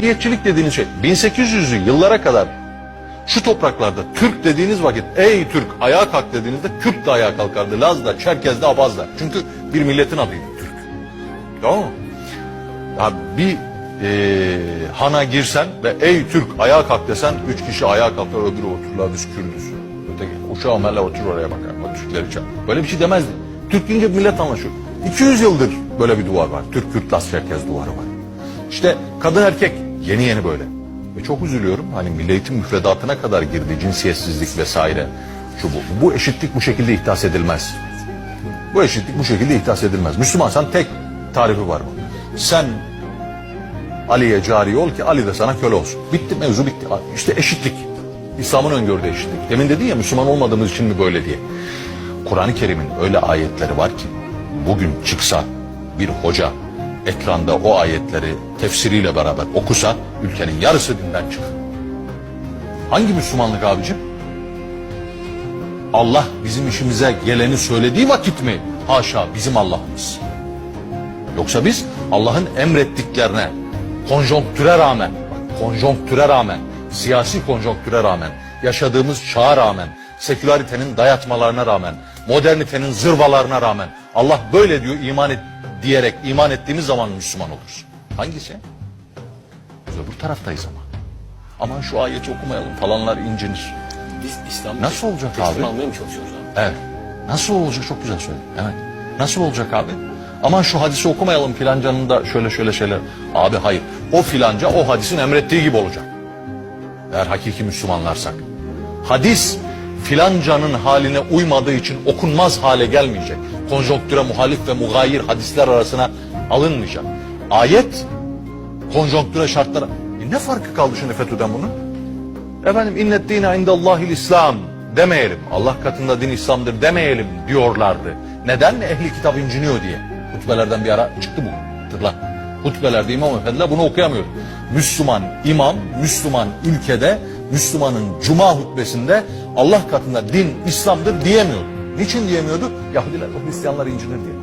Milliyetçilik dediğiniz şey 1800'lü yıllara kadar şu topraklarda Türk dediğiniz vakit ey Türk ayağa kalk dediğinizde Kürt de ayağa kalkardı. Laz da, Çerkez de, Abaz da. Çünkü bir milletin adıydı Türk. Tamam mı? Ya bir eee, hana girsen ve ey Türk ayağa kalk desen üç kişi ayağa kalkar öbürü otururlar biz Kürdüz. Öteki uşağım hele otur oraya bakar. O Türkleri çağır. Böyle bir şey demezdi. Türk deyince millet anlaşıyor. 200 yıldır böyle bir duvar var. Türk, Kürt, Laz, Çerkez duvarı var. İşte kadın erkek yeni yeni böyle. Ve çok üzülüyorum. Hani milli eğitim müfredatına kadar girdi cinsiyetsizlik vesaire. Şu bu. Bu eşitlik bu şekilde ihdas edilmez. Bu eşitlik bu şekilde ihdas edilmez. Müslümansan tek tarifi var bu. Sen Ali'ye cari ol ki Ali de sana köle olsun. Bitti mevzu bitti. İşte eşitlik. İslam'ın öngördüğü eşitlik. Demin dedin ya Müslüman olmadığımız için mi böyle diye. Kur'an-ı Kerim'in öyle ayetleri var ki bugün çıksa bir hoca ekranda o ayetleri tefsiriyle beraber okusa ülkenin yarısı dinden çıkar. Hangi Müslümanlık abicim? Allah bizim işimize geleni söylediği vakit mi? Haşa bizim Allah'ımız. Yoksa biz Allah'ın emrettiklerine konjonktüre rağmen, konjonktüre rağmen, siyasi konjonktüre rağmen, yaşadığımız çağa rağmen, sekülaritenin dayatmalarına rağmen, modernitenin zırvalarına rağmen Allah böyle diyor iman et diyerek iman ettiğimiz zaman Müslüman oluruz. Hangisi? Biz öbür taraftayız ama. Aman şu ayeti okumayalım falanlar incinir. Biz İslam Nasıl olacak teslim abi? almaya mı çalışıyoruz abi? Evet. Nasıl olacak çok güzel söyledin. Evet. Nasıl olacak abi? Aman şu hadisi okumayalım filancanın da şöyle şöyle şeyler. Abi hayır. O filanca o hadisin emrettiği gibi olacak. Eğer hakiki Müslümanlarsak. Hadis filancanın haline uymadığı için okunmaz hale gelmeyecek. Konjonktüre muhalif ve mugayir hadisler arasına alınmayacak. Ayet konjonktüre şartlara... E ne farkı kaldı şimdi FETÖ'den bunun? Efendim innet dine indallahil İslam demeyelim. Allah katında din İslam'dır demeyelim diyorlardı. Neden? Ehli kitap inciniyor diye. Hutbelerden bir ara çıktı bu. Hatırla. Hutbelerde imam efendiler bunu okuyamıyor. Müslüman imam, Müslüman ülkede, Müslümanın cuma hutbesinde Allah katında din İslam'dır diyemiyordu. Niçin diyemiyordu? Yahudiler Hristiyanlar incinir diye.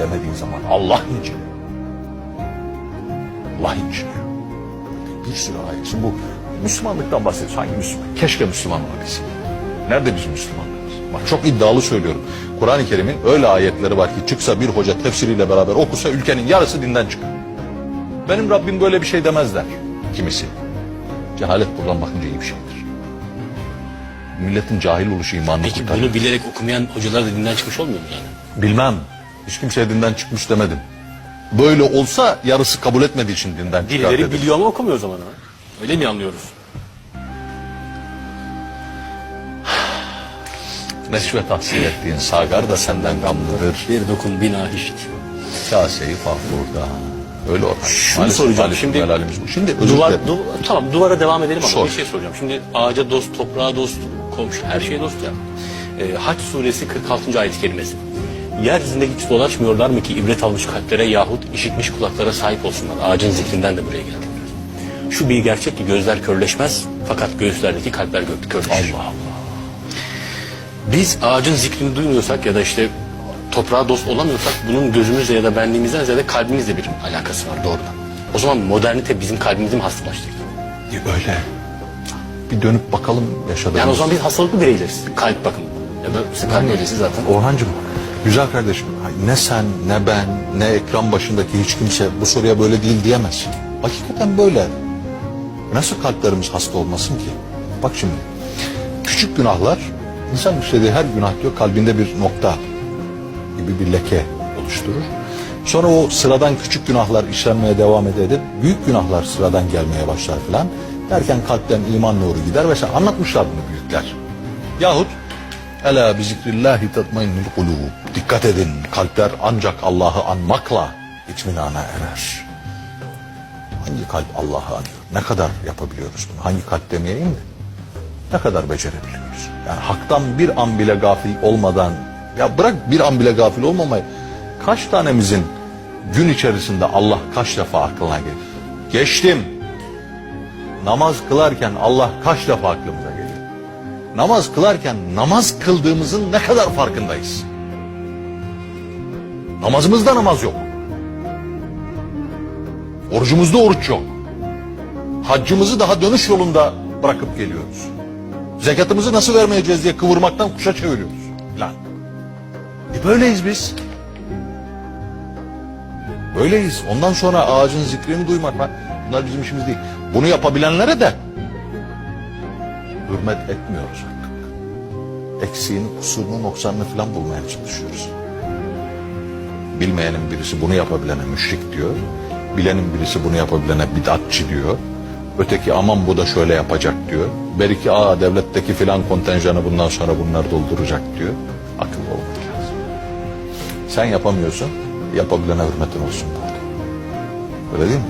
Demediğin zaman Allah inciniyor. Allah inciniyor bir sürü ayet. Bu Müslümanlıktan bahsediyoruz. Hangi Müslüman? Keşke Müslüman olabilsin. Nerede bizim Müslümanlığımız? Bak çok iddialı söylüyorum. Kur'an-ı Kerim'in öyle ayetleri var ki çıksa bir hoca tefsiriyle beraber okusa ülkenin yarısı dinden çıkar. Benim Rabbim böyle bir şey demezler kimisi. Cehalet buradan bakınca iyi bir şeydir. Milletin cahil oluşu imanını Peki kurtarır. bunu bilerek okumayan hocalar da dinden çıkmış olmuyor mu yani? Bilmem. Hiç kimseye dinden çıkmış demedim. Böyle olsa yarısı kabul etmediği için dinden çıkar Birileri dedim. biliyor ama okumuyor o zaman abi. Öyle mi anlıyoruz? Neşve tahsil ettiğin sagar da senden gamlıdır. Bir dokun bina hiç. Kaseyi fahurda. Öyle olmaz. Şunu Maalesef soracağım maalesef şimdi. helalimiz bu. Şimdi özür Duvar, dilerim. du, tamam duvara devam edelim ama Sor. bir şey soracağım. Şimdi ağaca dost, toprağa dost, komşu her şeye dost ya. Ee, Haç suresi 46. ayet-i kerimesi. Yeryüzünde hiç dolaşmıyorlar mı ki ibret almış kalplere yahut işitmiş kulaklara sahip olsunlar. Ağacın zikrinden de buraya geldik. Şu bir gerçek ki gözler körleşmez fakat göğüslerdeki kalpler körleşir. Allah Allah. Biz ağacın zikrini duymuyorsak ya da işte toprağa dost olamıyorsak bunun gözümüzle ya da benliğimizden ziyade kalbimizle bir alakası var doğrudan. O zaman modernite bizim kalbimizi mi hastalaştırdı? E, Öyle. Bir dönüp bakalım yaşadığımız. Yani o zaman biz hastalıklı bireyleriz. Kalp bakın. Ya da işte kalp öylesi zaten. Orhancığım, güzel kardeşim. Ne sen, ne ben, ne ekran başındaki hiç kimse bu soruya böyle değil diyemez. Hakikaten böyle. Nasıl kalplerimiz hasta olmasın ki? Bak şimdi, küçük günahlar, insan işlediği her günah diyor kalbinde bir nokta gibi bir leke oluşturur. Sonra o sıradan küçük günahlar işlenmeye devam edip büyük günahlar sıradan gelmeye başlar filan. Derken kalpten iman nuru gider ve sen anlatmışlar bunu büyükler. Yahut Ela bi zikrillahi tatmainnul kulub. Dikkat edin kalpler ancak Allah'ı anmakla itminana erer. Hangi kalp Allah'ı anıyor? Ne kadar yapabiliyoruz bunu? Hangi kalp demeyeyim de? Ne kadar becerebiliyoruz? Yani haktan bir an bile gafil olmadan ya bırak bir an bile gafil olmamayı kaç tanemizin gün içerisinde Allah kaç defa aklına gelir? Geçtim. Namaz kılarken Allah kaç defa aklımıza geliyor? Namaz kılarken namaz kıldığımızın ne kadar farkındayız? Namazımızda namaz yok. Orucumuzda oruç yok. Haccımızı daha dönüş yolunda bırakıp geliyoruz. Zekatımızı nasıl vermeyeceğiz diye kıvırmaktan kuşa çeviriyoruz. Lan. E böyleyiz biz. Böyleyiz. Ondan sonra ağacın zikrini duymak. Bunlar bizim işimiz değil. Bunu yapabilenlere de hürmet etmiyoruz. Eksiğini, kusurunu, noksanını falan bulmaya çalışıyoruz. Bilmeyenin birisi bunu yapabilene müşrik diyor. Bilenin birisi bunu yapabilene bid'atçı diyor. Öteki aman bu da şöyle yapacak diyor. Belki aa devletteki filan kontenjanı bundan sonra bunlar dolduracak diyor. Akıllı olmak. Sen yapamıyorsun, yapabilene hürmetin olsun. Öyle değil mi?